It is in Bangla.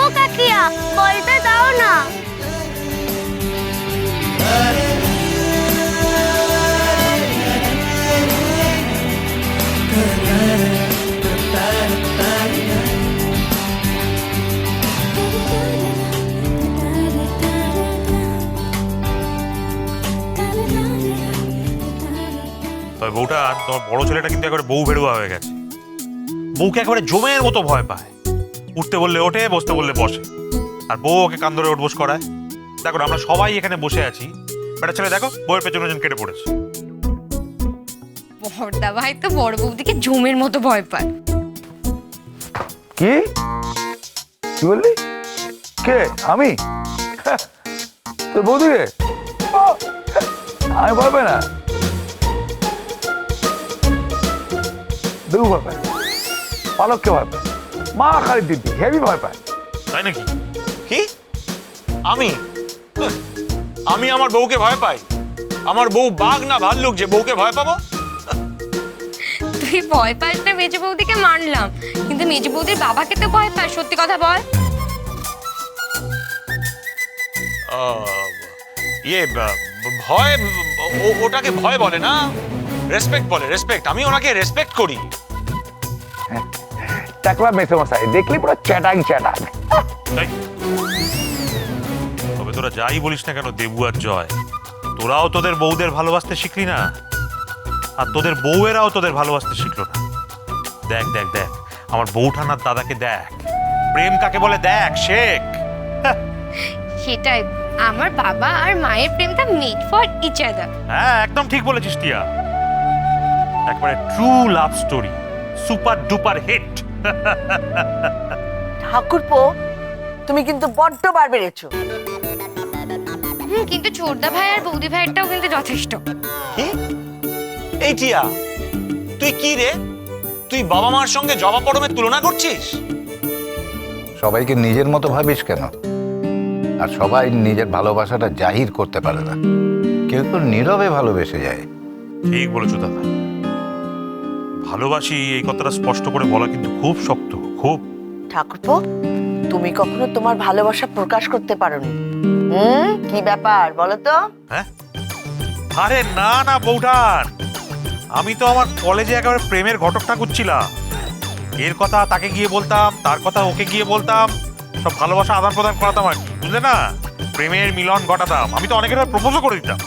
ও কাকিয়া দাও না। বউটা তোমার বড় ছেলেটা কিন্তু একেবারে বউ বেরোয়া হয়ে গেছে। বউকে একেবারে জমের মতো ভয় পায়। উঠতে বললে ওঠে বসতে বললে বসে। আর বউ ওকে কান ধরে উঠবোস করায়। দেখো আমরা সবাই এখানে বসে আছি। বেটা ছেলে দেখো বউয়ের পেছনে জন কেটে পড়েছে। বড়দা ভাই তো বড় বৌদিকে জমের মতো ভয় পায়। কি? কি বললি? কে? আমি? তোর বৌদিকে? আমি ভয় পাই না। দেখু ভয় পায়। পালককে ভয় পায়। মা খালি দিদি হেভি ভয় পায়। তাই নাকি? কি? আমি? আমি আমার বউকে ভয় পাই। আমার বউ বাঘ না ভাল্লুক যে বউকে ভয় পাবো? তুই ভয় পাস না মেজে বৌদিকে মানলাম কিন্তু মেজে বৌদির বাবাকে তো ভয় পায় সত্যি কথা বল। ইয়ে ভয় ওটাকে ভয় বলে না? রেসপেক্ট বলে রেসপেক্ট। আমি ওনাকে রেসপেক্ট করি। টাকলা মেসে মশাই দেখলি পুরো চ্যাটাং চ্যাটাং। তবে তোরা যাই বলিস না কেন দেবু আর জয়? তোরাও তোদের বউদের ভালোবাসতে শিখলি না? আর তোদের বউয়েরাও তোদের ভালোবাসতে শিখলো না? দেখ দেখ দেখ আমার বউঠানার দাদাকে দেখ। প্রেম কাকে বলে? দেখ শেখ। সেটাই আমার বাবা আর মায়ের প্রেমটা মেড ফর ইচ আদার হ্যাঁ একদম ঠিক বলেছিস টিয়া। একবারে true love story super duper hit ঠাকুরপো তুমি কিন্তু বড্ড বার বেড়েছো। হুম কিন্তু ছোটদা ভাই আর বৌদি ভাইয়েরটাও কিন্তু যথেষ্ট। কি? এই টিয়া তুই কি রে? তুই বাবা মার সঙ্গে জবা পরমের তুলনা করছিস? সবাইকে নিজের মতো ভাবিস কেন? আর সবাই নিজের ভালোবাসাটা জাহির করতে পারে না। কেউ কেউ নীরবে ভালোবেসে যায়। ঠিক বলেছ দাদা। ভালোবাসি এই কথাটা স্পষ্ট করে বলা কিন্তু খুব শক্ত খুব। ঠাকুরপো তুমি কখনো তোমার ভালোবাসা প্রকাশ করতে পারোনি। হুম? কি ব্যাপার বলো তো। হ্যাঁ? আরে না না বৌঠান। আমি তো আমার কলেজে একেবারে প্রেমের ঘটকটা করছিলাম এর কথা তাকে গিয়ে বলতাম তার কথা ওকে গিয়ে বলতাম সব ভালোবাসা আদান প্রদান করাতাম আর কি বুঝলে না? প্রেমের মিলন ঘটাতাম। আমি তো অনেকের প্রপোজও করে দিতাম।